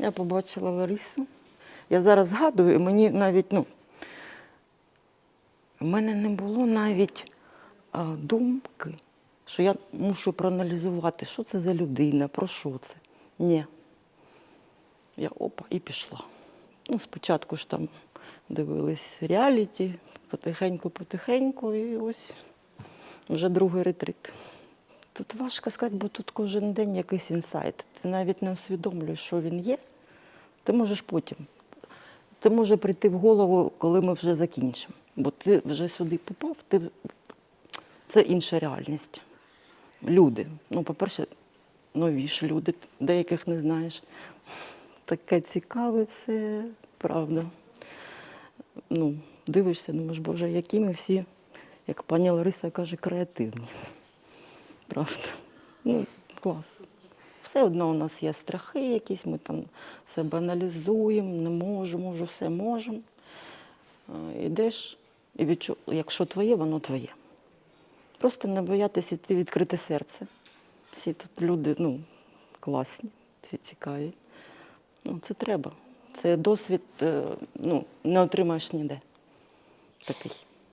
Я побачила Ларису. Я зараз згадую, і мені навіть, ну, в мене не було навіть а, думки, що я мушу проаналізувати, що це за людина, про що це. Ні. Я опа і пішла. Ну, спочатку ж там дивились реаліті, потихеньку-потихеньку, і ось вже другий ретрит. Тут важко сказати, бо тут кожен день якийсь інсайт. Ти навіть не усвідомлюєш, що він є. Ти можеш потім. Ти може прийти в голову, коли ми вже закінчимо. Бо ти вже сюди попав, ти... це інша реальність. Люди. Ну, по-перше, нові ж люди, деяких не знаєш. Таке цікаве все, правда. Ну, дивишся, думаєш, Боже, які ми всі, як пані Лариса каже, креативні. Правда. Ну, клас. Все одно у нас є страхи якісь, ми там себе аналізуємо, не можу, можу, все можемо. Ідеш і відчу... якщо твоє, воно твоє. Просто не боятися йти відкрити серце. Всі тут люди ну, класні, всі цікаві. Ну, це треба. Це досвід, е, ну, не отримаєш ніде. Такий.